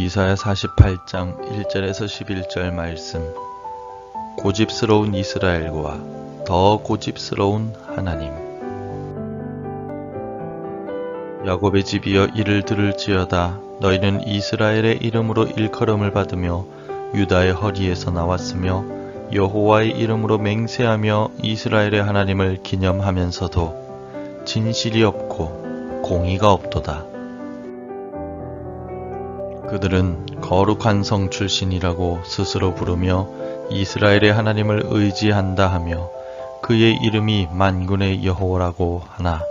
이사야 48장 1절에서 11절 말씀. 고집스러운 이스라엘과 더 고집스러운 하나님. 야곱의 집이여 이를 들을지어다. 너희는 이스라엘의 이름으로 일컬음을 받으며 유다의 허리에서 나왔으며 여호와의 이름으로 맹세하며 이스라엘의 하나님을 기념하면서도 진실이 없고 공의가 없도다. 그들은 거룩한 성 출신이라고 스스로 부르며 이스라엘의 하나님을 의지한다 하며 그의 이름이 만군의 여호와라고 하나.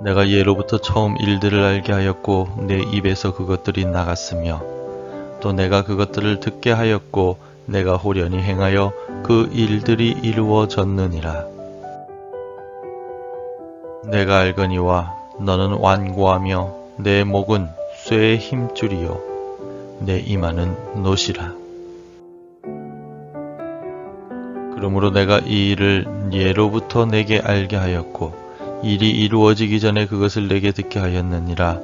내가 예로부터 처음 일들을 알게 하였고 내 입에서 그것들이 나갔으며 또 내가 그것들을 듣게 하였고 내가 호련히 행하여 그 일들이 이루어졌느니라. 내가 알거니와 너는 완고하며 내 목은 쇠의 힘줄이요 내 이마는 노시라. 그러므로 내가 이 일을 예로부터 내게 알게 하였고 일이 이루어지기 전에 그것을 내게 듣게 하였느니라.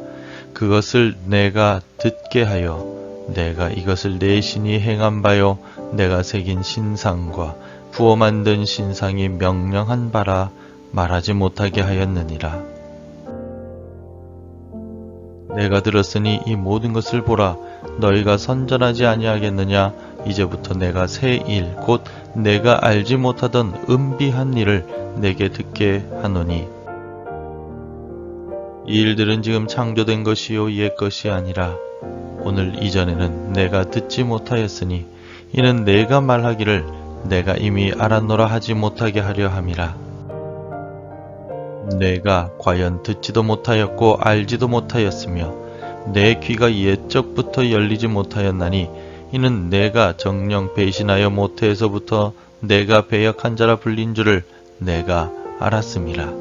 그것을 내가 듣게 하여 내가 이것을 내 신이 행한 바요 내가 새긴 신상과 부어 만든 신상이 명령한 바라 말하지 못하게 하였느니라 내가 들었으니 이 모든 것을 보라. 너희가 선전하지 아니하겠느냐? 이제부터 내가 새 일 곧 내가 알지 못하던 은비한 일을 내게 듣게 하노니. 이 일들은 지금 창조된 것이요 옛 것이 아니라 오늘 이전에는 내가 듣지 못하였으니 이는 내가 말하기를 내가 이미 알았노라 하지 못하게 하려 함이라 내가 과연 듣지도 못하였고 알지도 못하였으며 내 귀가 옛적부터 열리지 못하였나니 이는 내가 정령 배신하여 모태에서부터 내가 배역한 자라 불린 줄을 내가 알았음이라.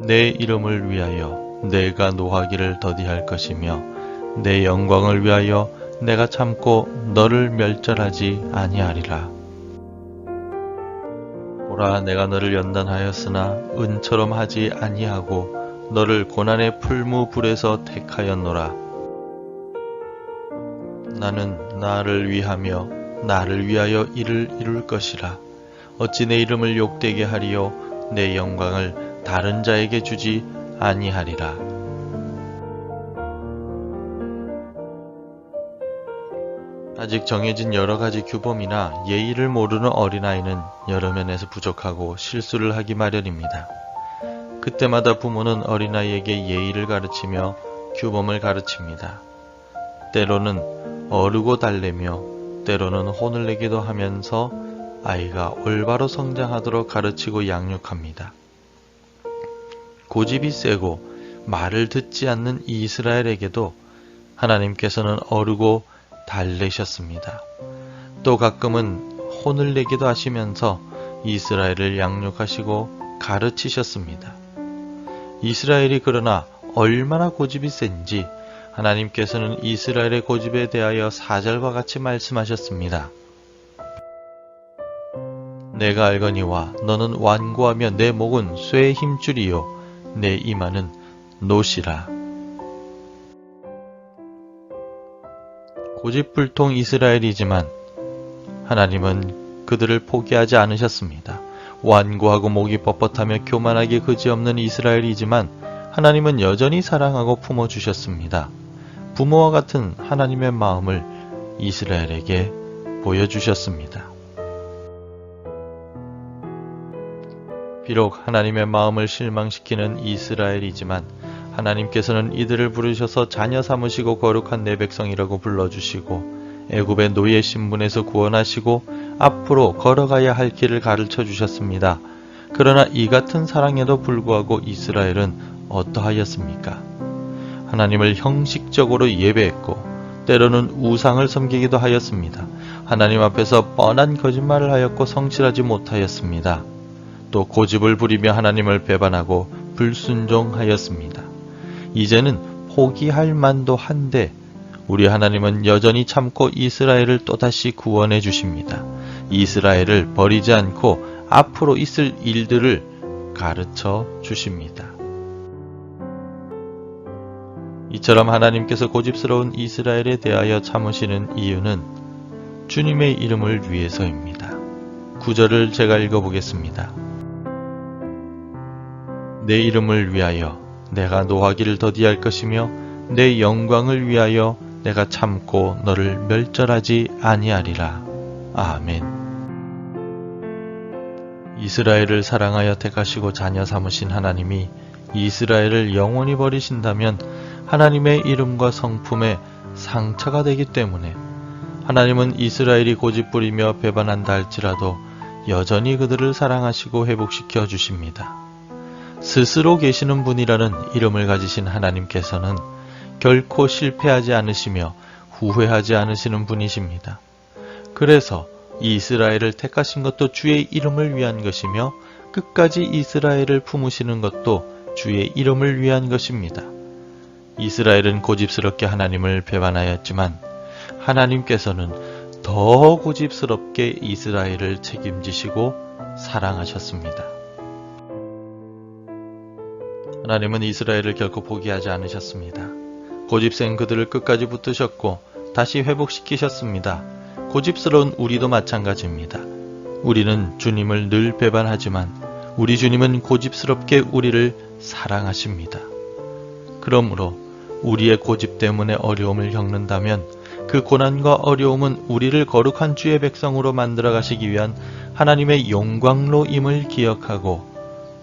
내 이름을 위하여 내가 노하기를 더디할 것이며 내 영광을 위하여 내가 참고 너를 멸절하지 아니하리라. 보라 내가 너를 연단하였으나 은처럼 하지 아니하고 너를 고난의 풀무 불에서 택하였노라. 나는 나를 위하며 나를 위하여 이를 이룰 것이라. 어찌 내 이름을 욕되게 하리요 내 영광을 다른 자에게 주지 아니하리라. 아직 정해진 여러 가지 규범이나 예의를 모르는 어린아이는 여러 면에서 부족하고 실수를 하기 마련입니다. 그때마다 부모는 어린아이에게 예의를 가르치며 규범을 가르칩니다. 때로는 어르고 달래며 때로는 혼을 내기도 하면서 아이가 올바로 성장하도록 가르치고 양육합니다. 고집이 세고 말을 듣지 않는 이스라엘에게도 하나님께서는 어르고 달래셨습니다. 또 가끔은 혼을 내기도 하시면서 이스라엘을 양육하시고 가르치셨습니다. 이스라엘이 그러나 얼마나 고집이 센지 하나님께서는 이스라엘의 고집에 대하여 사절과 같이 말씀하셨습니다. 내가 알거니와 너는 완고하며 내 목은 쇠의 힘줄이요 내 이마는 노시라. 고집불통 이스라엘이지만 하나님은 그들을 포기하지 않으셨습니다. 완고하고 목이 뻣뻣하며 교만하게 그지없는 이스라엘이지만 하나님은 여전히 사랑하고 품어주셨습니다. 부모와 같은 하나님의 마음을 이스라엘에게 보여주셨습니다. 비록 하나님의 마음을 실망시키는 이스라엘이지만 하나님께서는 이들을 부르셔서 자녀 삼으시고 거룩한 내 백성이라고 불러주시고 애굽의 노예 신분에서 구원하시고 앞으로 걸어가야 할 길을 가르쳐 주셨습니다. 그러나 이 같은 사랑에도 불구하고 이스라엘은 어떠하였습니까? 하나님을 형식적으로 예배했고 때로는 우상을 섬기기도 하였습니다. 하나님 앞에서 뻔한 거짓말을 하였고 성실하지 못하였습니다. 또 고집을 부리며 하나님을 배반하고 불순종하였습니다. 이제는 포기할 만도 한데 우리 하나님은 여전히 참고 이스라엘을 또다시 구원해 주십니다. 이스라엘을 버리지 않고 앞으로 있을 일들을 가르쳐 주십니다. 이처럼 하나님께서 고집스러운 이스라엘에 대하여 참으시는 이유는 주님의 이름을 위해서입니다. 구절을 제가 읽어보겠습니다. 내 이름을 위하여 내가 노하기를 더디할 것이며 내 영광을 위하여 내가 참고 너를 멸절하지 아니하리라. 아멘. 이스라엘을 사랑하여 택하시고 자녀 삼으신 하나님이 이스라엘을 영원히 버리신다면 하나님의 이름과 성품에 상처가 되기 때문에 하나님은 이스라엘이 고집부리며 배반한다 할지라도 여전히 그들을 사랑하시고 회복시켜 주십니다. 스스로 계시는 분이라는 이름을 가지신 하나님께서는 결코 실패하지 않으시며 후회하지 않으시는 분이십니다. 그래서 이스라엘을 택하신 것도 주의 이름을 위한 것이며 끝까지 이스라엘을 품으시는 것도 주의 이름을 위한 것입니다. 이스라엘은 고집스럽게 하나님을 배반하였지만 하나님께서는 더 고집스럽게 이스라엘을 책임지시고 사랑하셨습니다. 하나님은 이스라엘을 결코 포기하지 않으셨습니다. 고집센 그들을 끝까지 붙드셨고 다시 회복시키셨습니다. 고집스러운 우리도 마찬가지입니다. 우리는 주님을 늘 배반하지만 우리 주님은 고집스럽게 우리를 사랑하십니다. 그러므로 우리의 고집 때문에 어려움을 겪는다면 그 고난과 어려움은 우리를 거룩한 주의 백성으로 만들어 가시기 위한 하나님의 영광로임을 기억하고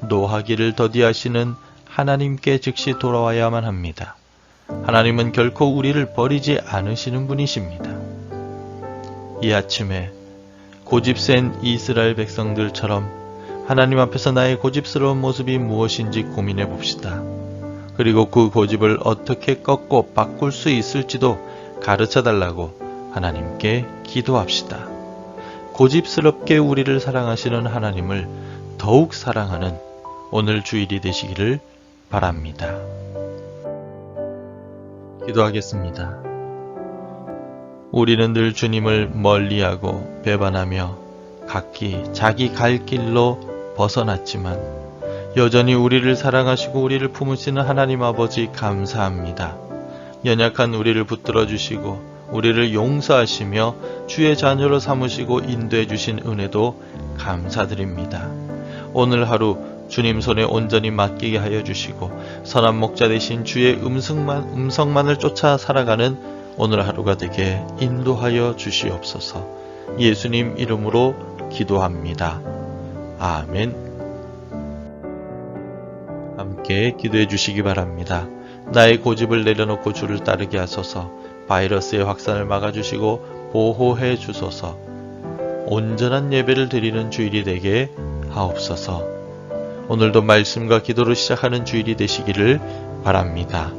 노하기를 더디하시는 하나님께 즉시 돌아와야만 합니다. 하나님은 결코 우리를 버리지 않으시는 분이십니다. 이 아침에 고집센 이스라엘 백성들처럼 하나님 앞에서 나의 고집스러운 모습이 무엇인지 고민해 봅시다. 그리고 그 고집을 어떻게 꺾고 바꿀 수 있을지도 가르쳐 달라고 하나님께 기도합시다. 고집스럽게 우리를 사랑하시는 하나님을 더욱 사랑하는 오늘 주일이 되시기를 바랍니다. 기도하겠습니다. 우리는 늘 주님을 멀리하고 배반하며 각기 자기 갈 길로 벗어났지만 여전히 우리를 사랑하시고 우리를 품으시는 하나님 아버지 감사합니다. 연약한 우리를 붙들어 주시고 우리를 용서하시며 주의 자녀로 삼으시고 인도해 주신 은혜도 감사드립니다. 오늘 하루 주님 손에 온전히 맡기게 하여 주시고 선한 목자 되신 주의 음성만, 음성만을 쫓아 살아가는 오늘 하루가 되게 인도하여 주시옵소서. 예수님 이름으로 기도합니다. 아멘. 함께 기도해 주시기 바랍니다. 나의 고집을 내려놓고 주를 따르게 하소서. 바이러스의 확산을 막아주시고 보호해 주소서. 온전한 예배를 드리는 주일이 되게 하옵소서. 오늘도 말씀과 기도로 시작하는 주일이 되시기를 바랍니다.